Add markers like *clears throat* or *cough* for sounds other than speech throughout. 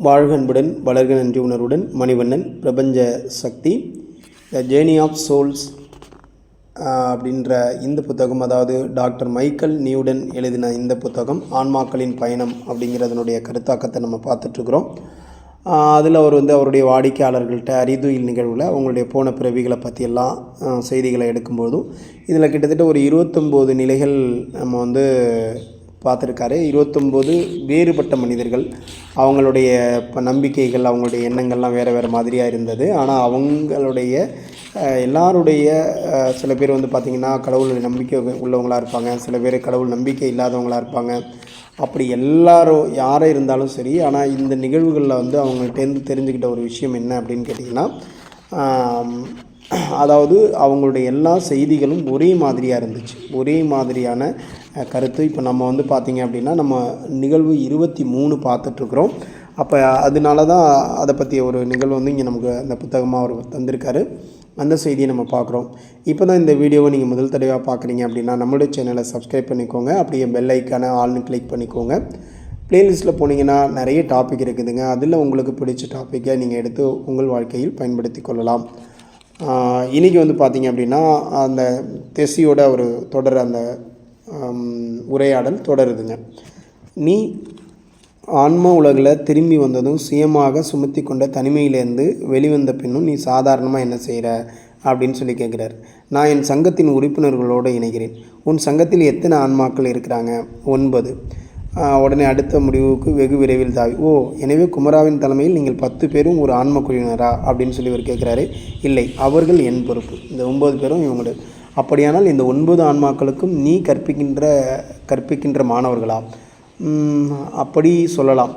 வாழ்கன்புடன் வளர்க நன்றி உணர்வுடன் மணிவண்ணன் பிரபஞ்ச சக்தி த ஜேர்னி ஆஃப் சோல்ஸ் அப்படின்ற இந்த புத்தகம் அதாவது டாக்டர் மைக்கேல் நியூடன் எழுதின இந்த புத்தகம் ஆன்மாக்களின் பயணம் அப்படிங்கிறதனுடைய கருத்தாக்கத்தை நம்ம பார்த்துட்ருக்குறோம். அதில் அவர் வந்து அவருடைய வாடிக்கையாளர்கள்ட்ட அரிதுயில் நிகழ்வில் அவங்களுடைய போன பிறவிகளை பற்றியெல்லாம் செய்திகளை எடுக்கும்போதும் இதில் கிட்டத்தட்ட ஒரு இருபத்தொம்போது நிலைகள் நம்ம வந்து பார்த்துருக்காரு. இருபத்தொம்போது வேறுபட்ட மனிதர்கள். அவங்களுடைய இப்போ நம்பிக்கைகள் அவங்களுடைய எண்ணங்கள்லாம் வேறு வேறு மாதிரியாக இருந்தது. ஆனால் அவங்களுடைய எல்லாருடைய சில பேர் வந்து பார்த்திங்கன்னா கடவுள் நம்பிக்கை உள்ளவங்களாக இருப்பாங்க. சில பேர் கடவுள் நம்பிக்கை இல்லாதவங்களாக இருப்பாங்க. அப்படி எல்லாரும் யாராக இருந்தாலும் சரி ஆனால் இந்த நிகழ்வுகளில் வந்து அவங்கள்ட்டேருந்து தெரிஞ்சுக்கிட்ட ஒரு விஷயம் என்ன அப்படின்னு கேட்டிங்கன்னா அதாவது அவங்களுடைய எல்லா செய்திகளும் ஒரே மாதிரியாக இருந்துச்சு. ஒரே மாதிரியான கருத்து. இப்போ நம்ம வந்து பார்த்திங்க அப்படின்னா நம்ம நிகழ்வு இருபத்தி மூணு பார்த்துட்ருக்குறோம். அப்போ அதனால தான் அதை பற்றிய ஒரு நிகழ்வு வந்து இங்கே நமக்கு அந்த புத்தகமாக அவர் தந்திருக்காரு. அந்த செய்தியை நம்ம பார்க்குறோம். இப்போ தான் இந்த வீடியோவை நீங்கள் முதல் தடவையாக பார்க்குறீங்க அப்படின்னா நம்மளுடைய சேனலை சப்ஸ்கிரைப் பண்ணிக்கோங்க. அப்படியே பெல் ஐக்கான ஆல்னு கிளிக் பண்ணிக்கோங்க. ப்ளேலிஸ்ட்டில் போனீங்கன்னா நிறைய டாபிக் இருக்குதுங்க. அதில் உங்களுக்கு பிடிச்ச டாப்பிக்கை நீங்கள் எடுத்து உங்கள் வாழ்க்கையில் பயன்படுத்தி கொள்ளலாம். இன்றைக்கி வந்து பார்த்தீங்க அப்படின்னா அந்த தெசியோட ஒரு தொடர் அந்த உரையாடல் தொடருதுங்க. நீ ஆன்மா உலகில் திரும்பி வந்ததும் சுயமாக சுமத்தி கொண்ட தனிமையிலேருந்து வெளிவந்த பின்னும் நீ சாதாரணமாக என்ன செய்கிற அப்படின்னு சொல்லி கேட்குறார் நான் என் சங்கத்தின் உறுப்பினர்களோடு இணைகிறேன். உன் சங்கத்தில் எத்தனை ஆன்மாக்கள் இருக்கிறாங்க? ஒன்பது. உடனே அடுத்த முடிவுக்கு வெகு விரைவில் தாவி ஓ எனவே குமராவின் தலைமையில் நீங்கள் பத்து பேரும் ஒரு ஆன்ம குழுவினரா அப்படின்னு சொல்லி இவர் கேட்குறாரு இல்லை அவர்கள் என் பொறுப்பு. இந்த ஒன்பது பேரும் இவங்களோட அப்படியானால் இந்த ஒன்பது ஆன்மாக்களுக்கும் நீ கற்பிக்கின்ற கற்பிக்கின்ற மாணவர்களா? அப்படி சொல்லலாம்.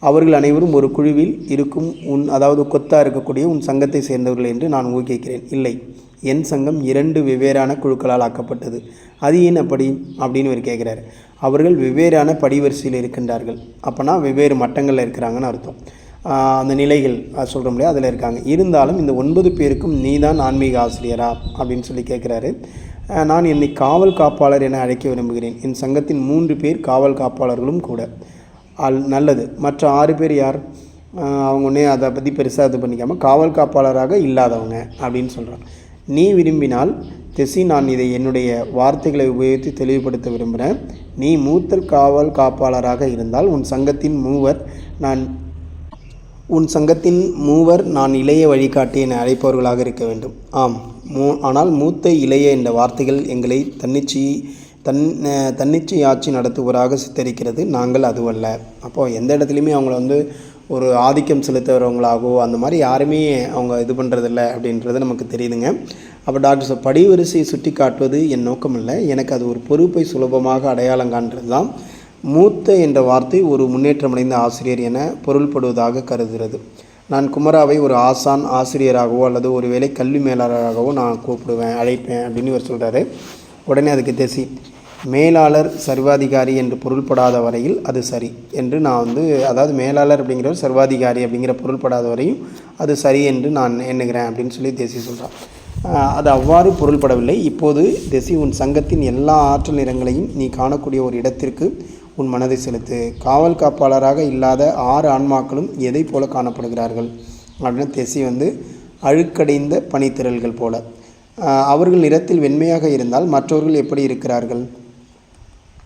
அவர்கள் அனைவரும் ஒரு குழுவில் இருக்கும் உன் அதாவது கொத்தா இருக்கக்கூடிய உன் சங்கத்தை சேர்ந்தவர்கள் என்று நான் ஊகிக்கிறேன். இல்லை. என் சங்கம் இரண்டு வெவ்வேறான குழுக்களால் ஆக்கப்பட்டது. அது ஏன் அப்படி? அப்படின்னு இவர் கேட்குறாரு. அவர்கள் வெவ்வேறான படிவரிசையில் இருக்கின்றார்கள். அப்போனா வெவ்வேறு மட்டங்களில் இருக்கிறாங்கன்னு அர்த்தம். அந்த நிலைகள் சொல்கிறோம் இல்லையா? அதில் இருக்காங்க. இருந்தாலும் இந்த ஒன்பது பேருக்கும் நீ தான் ஆன்மீக ஆசிரியரா? அப்படின்னு சொல்லி கேட்குறாரு நான் என்னை காவல் காப்பாளர் என அழைக்க விரும்புகிறேன். என் சங்கத்தின் மூன்று பேர் காவல் காப்பாளர்களும் கூட. அல் நல்லது. மற்ற ஆறு பேர் யார்? அவங்க ஒன்றே அதை பற்றி பெருசாக இது பண்ணிக்காமல் காவல் காப்பாளராக இல்லாதவங்க அப்படின்னு சொல்கிறான் நீ விரும்பினால் தெசி நான் இதை என்னுடைய வார்த்தைகளை உபயோகித்து தெளிவுபடுத்த விரும்புகிறேன் நீ மூத்தல் காவல் காப்பாளராக இருந்தால் உன் சங்கத்தின் மூவர் நான் உன் சங்கத்தின் மூவர் நான் இளைய வழிகாட்டி என அழைப்பவர்களாக இருக்க வேண்டும். ஆம் மூ ஆனால் மூத்த இளைய என்ற வார்த்தைகள் எங்களை தன்னிச்சி தன் தன்னிச்சையாட்சி நடத்துவராக சித்தரிக்கிறது. நாங்கள் அதுவல்ல. அப்போது எந்த இடத்துலையுமே அவங்கள வந்து ஒரு ஆதிக்கம் செலுத்துகிறவங்களாகவோ அந்த மாதிரி யாருமே அவங்க இது பண்ணுறதில்ல அப்படின்றது நமக்கு தெரியுதுங்க. அப்போ டாக்டர் சார் படிவரிசையை சுட்டி காட்டுவது என் நோக்கம் இல்லை எனக்கு அது ஒரு பொறுப்பை சுலபமாக அடையாளம் காண்றது தான் மூத்த என்ற வார்த்தை ஒரு முன்னேற்றமடைந்த ஆசிரியர் என பொருள்படுவதாக கருதுகிறது. நான் குமராவை ஒரு ஆசான் ஆசிரியராகவோ அல்லது ஒருவேளை கல்வி மேலாளராகவோ நான் கூப்பிடுவேன் அழைப்பேன் அப்படின்னு இவர் சொல்கிறாரு உடனே அதுக்கு தெசி மேலாளர் சர்வாதிகாரி என்று பொருள்படாத வரையில் அது சரி என்று நான் வந்து அதாவது மேலாளர் அப்படிங்கிறவர் சர்வாதிகாரி அப்படிங்கிற பொருள்படாத வரையும் அது சரி என்று நான் எண்ணுகிறேன் அப்படின்னு சொல்லி தேசி சொல்கிறான் அது அவ்வாறு பொருள்படவில்லை. இப்போது தேசி உன் சங்கத்தின் எல்லா ஆற்றல் நிறங்களையும் நீ காணக்கூடிய ஒரு இடத்திற்கு உன் மனதை செலுத்து. காவல் காப்பாளராக இல்லாத ஆறு ஆன்மாக்களும் எதை போல காணப்படுகிறார்கள்? அப்படின்னு தெசி வந்து அழுக்கடைந்த பனித்திரள்கள் போல. அவர்கள் நிறத்தில் வெண்மையாக இருந்தால் மற்றவர்கள் எப்படி இருக்கிறார்கள்?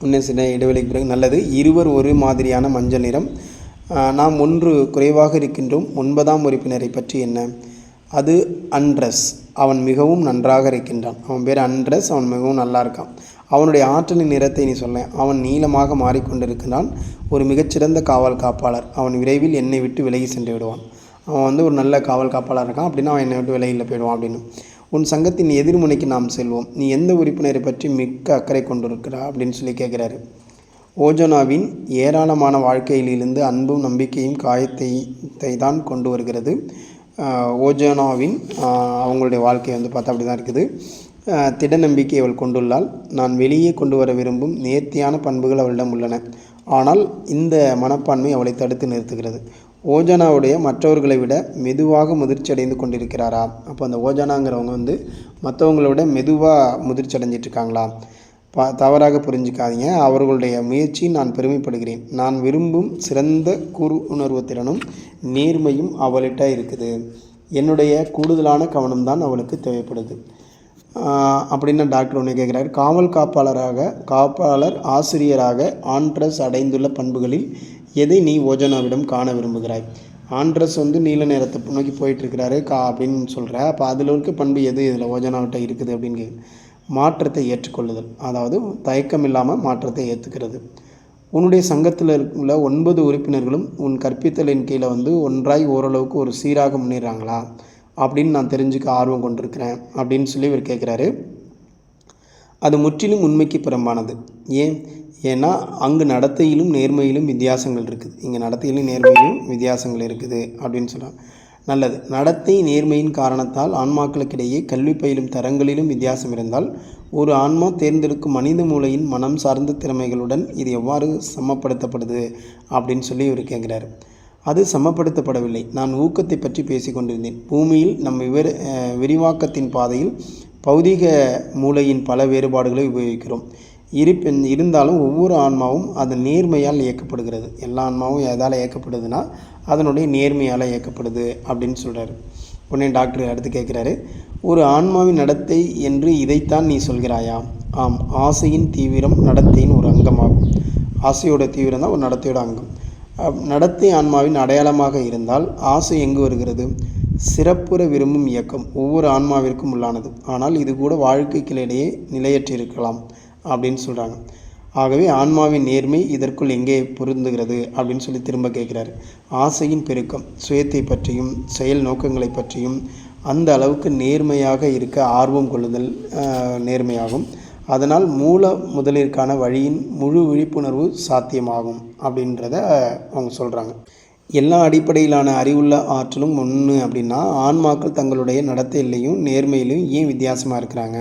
இன்னும் சின்ன இடைவெளிக்கு பிறகு நல்லது. இருவர் ஒரு மாதிரியான மஞ்சள் நிறம். நாம் ஒன்று குறைவாக இருக்கின்றோம். ஒன்பதாம் உறுப்பினரை பற்றி என்ன? அது அன்ட்ரஸ் அவன் மிகவும் நன்றாக இருக்கின்றான். அவன் பேர் அன்ட்ரஸ் அவன் மிகவும் நல்லா இருக்கான். அவனுடைய ஆற்றலின் நிறத்தை நீ சொல்ல அவன் நீளமாக மாறிக்கொண்டிருக்கிறான். ஒரு மிகச்சிறந்த காவல் காப்பாளர். அவன் விரைவில் என்னை விட்டு விலகி சென்று விடுவான். அவன் வந்து ஒரு நல்ல காவல் காப்பாளர் இருக்கான். அப்படின்னா அவன் என்னை விட்டு விலகியில் போயிடுவான் அப்படின்னு. உன் சங்கத்தின் எதிர்முனைக்கு நாம் செல்வோம். நீ எந்த உறுப்பினரை பற்றி மிக்க அக்கறை கொண்டிருக்கிறா அப்படின்னு சொல்லி கேட்குறாரு. ஓஜோனாவின் ஏராளமான வாழ்க்கையிலிருந்து அன்பும் நம்பிக்கையும் காயத்தை தான் கொண்டு வருகிறது. ஓஜோனாவின் அவங்களுடைய வாழ்க்கை வந்து பார்த்தா அப்படி தான் இருக்குது. திட நம்பிக்கை அவள் கொண்டுள்ளாள். நான் வெளியே கொண்டு வர விரும்பும் நேர்த்தியான பண்புகள் அவளிடம் உள்ளன. ஆனால் இந்த மனப்பான்மை அவளை தடுத்து நிறுத்துகிறது. ஓஜனாவுடைய மற்றவர்களை விட மெதுவாக முதிர்ச்சி அடைந்து கொண்டிருக்கிறாரா? அப்போ அந்த ஓஜனாங்கிறவங்க வந்து மற்றவங்கள விட மெதுவாக முதிர்ச்சி அடைஞ்சிட்ருக்காங்களா ப தவறாக புரிஞ்சுக்காதீங்க. அவர்களுடைய முயற்சி நான் பெருமைப்படுகிறேன். நான் விரும்பும் சிறந்த கூறு உணர்வு திறனும் நேர்மையும் அவளிட்ட இருக்குது. என்னுடைய கூடுதலான கவனம்தான் அவளுக்கு தேவைப்படுது. அப்படின்னு டாக்டர் ஒன்று கேட்குறாரு காவல் காப்பாளராக காப்பாளர் ஆசிரியராக ஆண்ட்ரஸ் அடைந்துள்ள பண்புகளில் எதை நீ ஓஜனாவிடம் காண விரும்புகிறாய்? ஆண்ட்ரஸ் வந்து நீல நேரத்தை நோக்கி போயிட்டுருக்கிறாரு கா அப்படின்னு சொல்கிற அப்போ அதில் இருக்க பண்பு எது? இதில் ஓஜனாவிட்ட இருக்குது அப்படின்னு கேக்கு மாற்றத்தை ஏற்றுக்கொள்ளுதல் அதாவது தயக்கம் இல்லாமல் மாற்றத்தை ஏற்றுக்கிறது உன்னுடைய சங்கத்தில் உள்ள ஒன்பது உறுப்பினர்களும் உன் கற்பித்தலின் கீழே வந்து ஒன்றாய் ஓரளவுக்கு ஒரு சீராக முன்னேறாங்களா? அப்படின்னு நான் தெரிஞ்சுக்க ஆர்வம் கொண்டிருக்கிறேன் அப்படின்னு சொல்லி இவர் கேட்குறாரு. அது முற்றிலும் உண்மைக்கு புறம்பானது. ஏன்? ஏன்னா அங்கு நடத்தையிலும் நேர்மையிலும் வித்தியாசங்கள் இருக்குது. இங்கே நடத்தையிலும் நேர்மையிலும் வித்தியாசங்கள் இருக்குது அப்படின்னு சொல்கிறாங்க நல்லது. நடத்தை நேர்மையின் காரணத்தால் ஆன்மாக்களுக்கிடையே கல்வி பயிலும் தரங்களிலும் வித்தியாசம் இருந்தால் ஒரு ஆன்மா தேர்ந்தெடுக்கும் மனித மூளையின் மனம் சார்ந்த திறமைகளுடன் இது எவ்வாறு சமப்படுத்தப்படுது அப்படின்னு சொல்லி இவர் கேட்குறாரு. அது சமப்படுத்தப்படவில்லை. நான் ஊக்கத்தை பற்றி பேசிக் கொண்டிருந்தேன் பூமியில் நம் விவர விரிவாக்கத்தின் பாதையில் பௌதிக மூளையின் பல வேறுபாடுகளை உபயோகிக்கிறோம். இருப்பின் இருந்தாலும் ஒவ்வொரு ஆன்மாவும் அதன் நேர்மையால் இயக்கப்படுகிறது. எல்லா ஆன்மாவும் எதால் இயக்கப்படுதுன்னா அதனுடைய நேர்மையால் இயக்கப்படுது அப்படின்னு சொல்கிறாரு உடனே டாக்டர் அடுத்து கேட்குறாரு ஒரு ஆன்மாவின் நடத்தை என்று இதைத்தான் நீ சொல்கிறாயா? ஆம் ஆசையின் தீவிரம் நடத்தையின் ஒரு அங்கமாகும். ஆசையோட தீவிரம் தான் ஒரு நடத்தையோட அங்கம். நடத்தை ஆன்மாவின் அடையாளமாக இருந்தால் ஆசை எங்கு வருகிறது? சிறப்புற விரும்பும் இயக்கம் ஒவ்வொரு ஆன்மாவிற்கும் உள்ளானது. ஆனால் இது கூட வாழ்க்கைக்கிடையே நிலையற்றிருக்கலாம் அப்படின்னு சொல்கிறாங்க ஆகவே ஆன்மாவின் நேர்மை இதற்குள் எங்கே பொருந்துகிறது அப்படின்னு சொல்லி திரும்ப கேட்குறாரு. ஆசையின் பெருக்கம் சுயத்தை பற்றியும் செயல் நோக்கங்களை பற்றியும் அந்த அளவுக்கு நேர்மையாக இருக்க ஆர்வம் கொள்ளுதல் நேர்மையாகும். அதனால் மூல முதலிற்கான வழியின் முழு விழிப்புணர்வு சாத்தியமாகும் அப்படின்றத அவங்க சொல்கிறாங்க எல்லா அடிப்படையிலான அறிவுள்ள ஆற்றலும் ஒன்று அப்படின்னா ஆன்மாக்கள் தங்களுடைய நடத்தையிலையும் நேர்மையிலையும் ஏன் வித்தியாசமாக இருக்கிறாங்க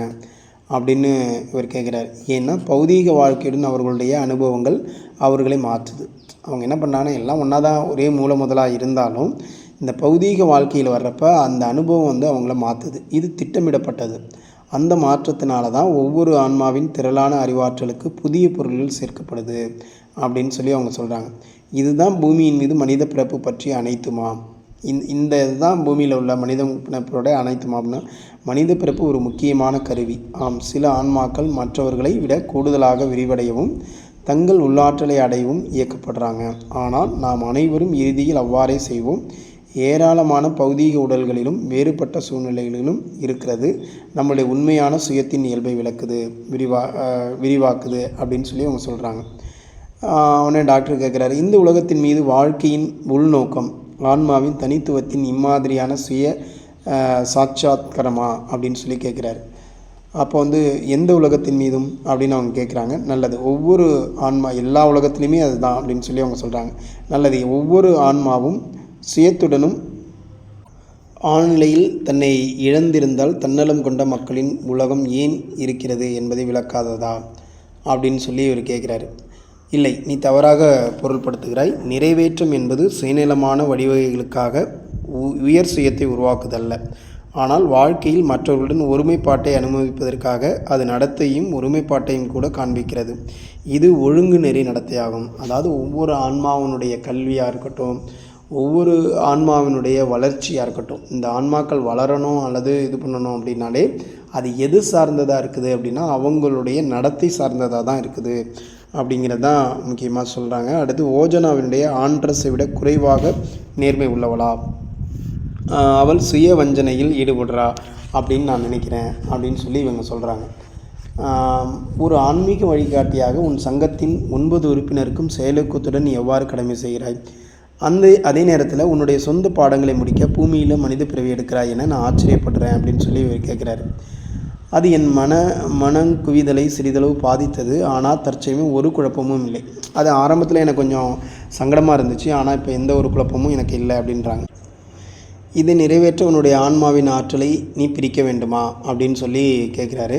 அப்படின்னு இவர் கேட்குறார் ஏன்னா பௌதீக வாழ்க்கையுடன் அவர்களுடைய அனுபவங்கள் அவர்களை மாற்றுது. அவங்க என்ன பண்ணாங்கன்னா எல்லாம் ஒன்றா தான் ஒரே மூல முதலாக இருந்தாலும் இந்த பௌதீக வாழ்க்கையில் வர்றப்ப அந்த அனுபவம் வந்து அவங்கள மாற்றுது இது திட்டமிடப்பட்டது. அந்த மாற்றத்தினால தான் ஒவ்வொரு ஆன்மாவின் திரளான அறிவாற்றலுக்கு புதிய பொருள்கள் சேர்க்கப்படுது அப்படின்னு சொல்லி அவங்க சொல்கிறாங்க இதுதான் பூமியின் மீது மனித பிறப்பு பற்றி அனைத்துமா? இந்த இந்த இதுதான் பூமியில் உள்ள மனித பிறப்போட அனைத்துமா அப்படின்னா மனித பிறப்பு ஒரு முக்கியமான கருவி. ஆம் சில ஆன்மாக்கள் மற்றவர்களை விட கூடுதலாக விரிவடையவும் தங்கள் உள்ளாற்றலை அடையவும் இயக்கப்படுறாங்க. ஆனால் நாம் அனைவரும் இறுதியில் அவ்வாறே செய்வோம். ஏராளமான பௌதீக உடல்களிலும் வேறுபட்ட சூழ்நிலைகளிலும் இருக்கிறது. நம்மளுடைய உண்மையான சுயத்தின் இயல்பை விளக்குது விரிவா விரிவாக்குது அப்படின்னு சொல்லி அவங்க சொல்கிறாங்க உடனே டாக்டர் கேட்குறாரு இந்த உலகத்தின் மீது வாழ்க்கையின் உள்நோக்கம் ஆன்மாவின் தனித்துவத்தின் இம்மாதிரியான சுய சாட்சாத்கரமா அப்படின்னு சொல்லி கேட்குறாரு அப்போ வந்து எந்த உலகத்தின் மீதும் அப்படின்னு அவங்க கேட்குறாங்க நல்லது. ஒவ்வொரு ஆன்மா எல்லா உலகத்துலேயுமே அதுதான் அப்படின்னு சொல்லி அவங்க சொல்கிறாங்க நல்லது ஒவ்வொரு ஆன்மாவும் சுயத்துடனும் ஆழ்நிலையில் தன்னை இழந்திருந்தால் தன்னலம் கொண்ட மக்களின் உலகம் ஏன் இருக்கிறது என்பதை விளக்காததா அப்படின்னு சொல்லி இவர் கேட்குறாரு. இல்லை நீ தவறாக பொருள்படுத்துகிறாய். நிறைவேற்றம் என்பது சுயநலமான வழிவகைகளுக்காக உ- உயர் சுயத்தை உருவாக்குதல்ல. ஆனால் வாழ்க்கையில் மற்றவர்களுடன் ஒருமைப்பாட்டை அனுமதிப்பதற்காக அது நடத்தையும் ஒருமைப்பாட்டையும் கூட காண்பிக்கிறது. இது ஒழுங்கு நெறி நடத்தையாகும். அதாவது ஒவ்வொரு ஆன்மாவனுடைய கல்வியாக இருக்கட்டும் ஒவ்வொரு ஆன்மாவினுடைய வளர்ச்சியாக இருக்கட்டும். இந்த ஆன்மாக்கள் வளரணும் அல்லது இது பண்ணணும் அப்படின்னாலே அது எது சார்ந்ததாக இருக்குது அப்படின்னா அவங்களுடைய நடத்தை சார்ந்ததாக தான் இருக்குது அப்படிங்கிறது தான் முக்கியமாக சொல்கிறாங்க அடுத்து ஓஜனாவினுடைய ஆண்ட்ரஸை விட குறைவாக நேர்மை உள்ளவளா? அவள் சுய வஞ்சனையில் ஈடுபடுறா அப்படின்னு நான் நினைக்கிறேன் அப்படின்னு சொல்லி இவங்க சொல்கிறாங்க ஒரு ஆன்மீக வழிகாட்டியாக உன் சங்கத்தின் ஒன்பது உறுப்பினருக்கும் செயலூக்கத்துடன் எவ்வாறு கடமை செய்கிறாய்? அந்த அதே நேரத்தில் உன்னுடைய சொந்த பாடங்களை முடிக்க பூமியில் மனித பிறவி எடுக்கிறாய் என நான் ஆச்சரியப்படுறேன் அப்படின்னு சொல்லி இவர் கேட்குறாரு அது என் மன மனங்குவிதலை சிறிதளவு பாதித்தது. ஆனால் தற்சமயம் ஒரு குழப்பமும் இல்லை. அது ஆரம்பத்தில் எனக்கு கொஞ்சம் சங்கடமாக இருந்துச்சு. ஆனால் இப்போ எந்த ஒரு குழப்பமும் எனக்கு இல்லை அப்படின்றாங்க. இதை நிறைவேற்ற உன்னுடைய ஆன்மாவின் ஆற்றலை நீ பிரிக்க வேண்டுமா? அப்படின்னு சொல்லி கேட்குறாரு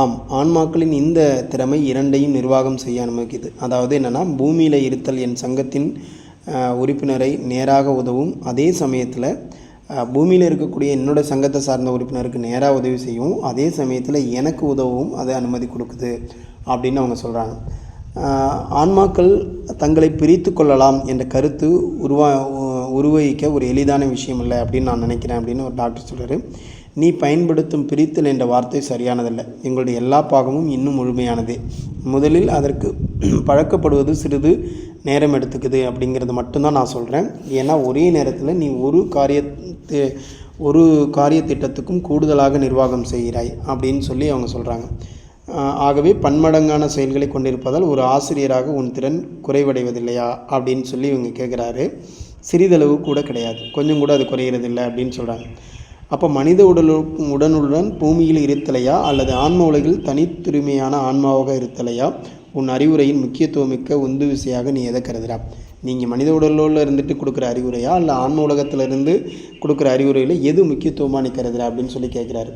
ஆம் ஆன்மாக்களின் இந்த திறமை இரண்டையும் நிர்வாகம் செய்ய அனுமதிக்குது. அதாவது என்னென்னா பூமியில் இருத்தல் என் சங்கத்தின் உறுப்பினரை நேராக உதவும். அதே சமயத்தில் பூமியில் இருக்கக்கூடிய என்னோட சங்கத்தை சார்ந்த உறுப்பினருக்கு நேராக உதவி செய்யவும் அதே சமயத்தில் எனக்கு உதவும் அதை அனுமதி கொடுக்குது அப்படின்னு அவங்க சொல்கிறாங்க ஆன்மாக்கள் தங்களை பிரித்து கொள்ளலாம் என்ற கருத்து உருவா உருவகிக்க ஒரு எளிதான விஷயம் இல்லை அப்படின்னு நான் நினைக்கிறேன் அப்படின்னு ஒரு டாக்டர் சொல்கிறார் நீ பயன்படுத்தும் பிரித்தல் என்ற வார்த்தை சரியானதல்ல. எங்களுடைய எல்லா பாகமும் இன்னும் முழுமையானது. முதலில் அதற்கு *clears throat* பழக்கப்படுவது சிறிது நேரம் எடுத்துக்குது அப்படிங்கிறது மட்டும்தான் நான் சொல்கிறேன் ஏன்னா ஒரே நேரத்தில் நீ ஒரு காரியத்தை ஒரு காரிய திட்டத்துக்கும் கூடுதலாக நிர்வாகம் செய்கிறாய் அப்படின்னு சொல்லி அவங்க சொல்கிறாங்க ஆகவே பன்மடங்கான செயல்களை கொண்டிருப்பதால் ஒரு ஆசிரியராக உன் திறன் குறைவடைவதில்லையா அப்படின்னு சொல்லி இவங்க கேட்குறாரு சிறிதளவு கூட கிடையாது. கொஞ்சம் கூட அது குறையிறதில்லை அப்படின்னு சொல்கிறாங்க அப்போ மனித உடலு உடனுடன் பூமியில் இருத்தலையா அல்லது ஆன்ம உலகில் தனித்துரிமையான ஆன்மாவாக இருத்தலையா? உன் அறிவுரையின் முக்கியத்துவமிக்க உந்து விசையாக நீ எதை கருதுறா? நீங்கள் மனித உடலோடு இருந்துட்டு கொடுக்குற அறிவுரையா? இல்லை ஆன்ம உலகத்திலிருந்து கொடுக்குற அறிவுரையில் எது முக்கியத்துவமாக நீ கருதுறா அப்படின்னு சொல்லி கேட்குறாரு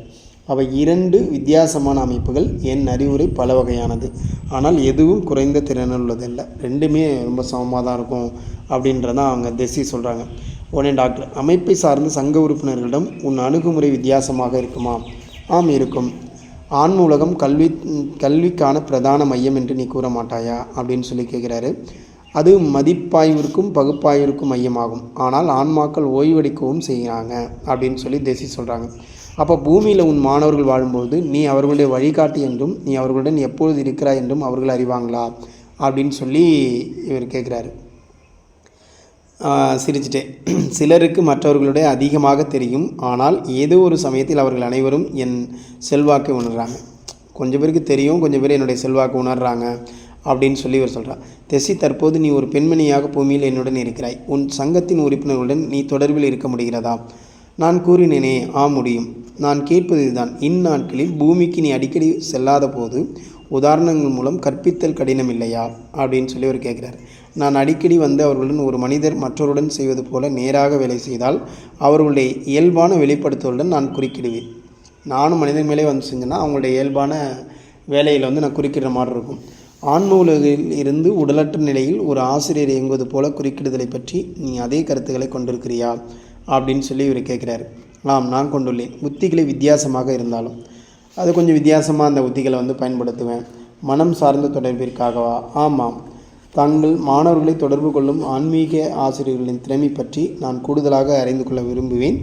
அவை இரண்டு வித்தியாசமான அமைப்புகள் என் அறிவுரை பல வகையானது. ஆனால் எதுவும் குறைந்த திறனுள்ளதில்லை ரெண்டுமே ரொம்ப சமமாக தான் இருக்கும் அப்படின்றதான் அவங்க தெசி சொல்கிறாங்க உடனே டாக்டர் அமைப்பை சார்ந்த சங்க உறுப்பினர்களிடம் உன் அணுகுமுறை வித்தியாசமாக இருக்குமா? ஆம் இருக்கும். ஆன்ம உலகம் கல்வி கல்விக்கான பிரதான மையம் என்று நீ கூற மாட்டாயா? அப்படின்னு சொல்லி கேட்குறாரு. அது மதிப்பாய்விற்கும் பகுப்பாய்விற்கும் மையமாகும். ஆனால் ஆன்மாக்கள் ஓய்வெடுக்கவும் செய்கிறாங்க அப்படின்னு சொல்லி தேசி சொல்கிறாங்க அப்போ பூமியில் உன் மாணவர்கள் வாழும்போது நீ அவர்களுடைய வழிகாட்டி என்றும் நீ அவர்களுடன் எப்பொழுது இருக்கிறாய் என்றும் அவர்கள் அறிவாங்களா? அப்படின்னு சொல்லி இவர் கேட்குறாரு. சிரிச்சிட்டேன். *clears throat* சிலருக்கு மற்றவர்களுடைய அதிகமாக தெரியும். ஆனால் ஏதோ ஒரு சமயத்தில் அவர்கள் அனைவரும் என் செல்வாக்கை உணர்கிறாங்க கொஞ்சம் பேருக்கு தெரியும் கொஞ்சம் பேர் என்னுடைய செல்வாக்கு உணர்கிறாங்க அப்படின்னு சொல்லி இவர் சொல்கிறார் தெசி தற்போது நீ ஒரு பெண்மணியாக பூமியில் என்னுடன் இருக்கிறாய். உன் சங்கத்தின் உறுப்பினர்களுடன் நீ தொடர்பில் இருக்க முடிகிறதா? நான் கூறினேனே ஆ முடியும். நான் கேட்பது இதுதான் இந்நாட்களில் பூமிக்கு நீ அடிக்கடி செல்லாத போது உதாரணங்கள் மூலம் கற்பித்தல் கடினம் இல்லையா? அப்படின்னு சொல்லி அவர் கேட்குறாரு. நான் அடிக்கடி வந்து அவர்களுடன் ஒரு மனிதர் மற்றவருடன் செய்வது போல நேராக வேலை செய்தால் அவர்களுடைய இயல்பான வெளிப்படுத்துவதுடன் நான் குறுக்கிடுவேன். நானும் மனிதன் மேலே வந்து செஞ்சேன்னா அவங்களுடைய இயல்பான வேலையில் வந்து நான் குறிக்கிற மாதிரி இருக்கும். ஆன்ம உலகில் இருந்து உடலற்ற நிலையில் ஒரு ஆசிரியர் இயங்குவது போல குறுக்கிடுதலை பற்றி நீ அதே கருத்துக்களை கொண்டிருக்கிறியா? அப்படின்னு சொல்லி இவர் கேட்குறாரு. ஆம் நான் கொண்டுள்ளேன். உத்திகளை வித்தியாசமாக இருந்தாலும். அது கொஞ்சம் வித்தியாசமாக அந்த உத்திகளை வந்து பயன்படுத்துவேன். மனம் சார்ந்த தொடர்பிற்காகவா? ஆமாம். தாங்கள் மாணவர்களை தொடர்பு கொள்ளும் ஆன்மீக ஆசிரியர்களின் திறமை பற்றி நான் கூடுதலாக அறிந்து கொள்ள விரும்புவேன்.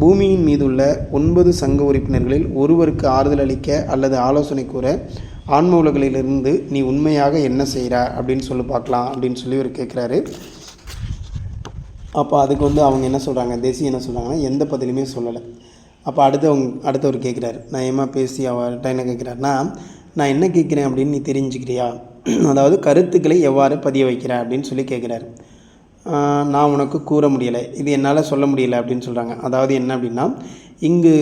பூமியின் மீதுள்ள ஒன்பது சங்க உறுப்பினர்களில் ஒருவருக்கு ஆறுதல் அளிக்க அல்லது ஆலோசனை கூற ஆன்ம நீ உண்மையாக என்ன செய்கிற அப்படின்னு சொல்லி பார்க்கலாம் அப்படின்னு சொல்லி அவர் கேட்குறாரு அப்போ அதுக்கு வந்து அவங்க என்ன சொல்கிறாங்க தேசி என்ன சொல்கிறாங்கன்னா எந்த பதிலுமே சொல்லலை. அப்போ அடுத்து அவங்க அடுத்தவர் கேட்குறாரு நான் ஏமா பேசி அவர்கிட்ட என்ன கேட்குறாருனா நான் என்ன கேட்குறேன் அப்படின்னு நீ தெரிஞ்சுக்கிறியா? *clears throat* அதாவது கருத்துக்களை எவ்வாறு பதிய வைக்கிற அப்படின்னு சொல்லி கேட்குறாரு. நான் உனக்கு கூற முடியலை. இது என்னால் சொல்ல முடியலை அப்படின்னு சொல்கிறாங்க அதாவது என்ன அப்படின்னா இங்கு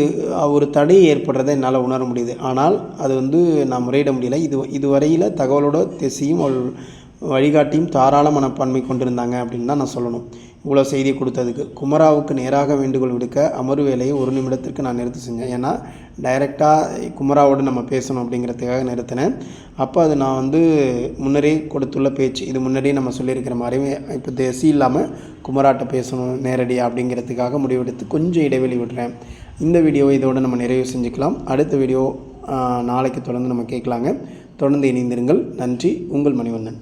ஒரு தடை ஏற்படுறதை என்னால் உணர முடியுது. ஆனால் அது வந்து நான் முறையிட முடியலை. இது இதுவரையில் தகவலோட திசையும் அவள் வழிகாட்டியும் தாராள மனப்பான்மை கொண்டிருந்தாங்க அப்படின்னு தான் நான் சொல்லணும். இவ்வளோ செய்தி கொடுத்ததுக்கு குமராவுக்கு நேராக வேண்டுகோள் விடுக்க அமர்வு வேலையை ஒரு நிமிடத்திற்கு நான் நிறுத்தி செஞ்சேன். ஏன்னா டைரெக்டாக குமராவோடு நம்ம பேசணும் அப்படிங்கிறதுக்காக நிறுத்தினேன். அப்போ அது நான் வந்து முன்னரே கொடுத்துள்ள பேச்சு இது முன்னாடியே நம்ம சொல்லியிருக்கிற மாதிரி இப்போ தேசி இல்லாமல் குமராட்ட பேசணும் நேரடியாக அப்படிங்கிறதுக்காக முடிவெடுத்து கொஞ்சம் இடைவெளி விடுறேன். இந்த வீடியோ இதோடு நம்ம நிறைவு செஞ்சுக்கலாம். அடுத்த வீடியோ நாளைக்கு தொடர்ந்து நம்ம கேட்கலாங்க. தொடர்ந்து இணைந்திருங்கள். நன்றி. உங்கள் மணிவண்ணன்.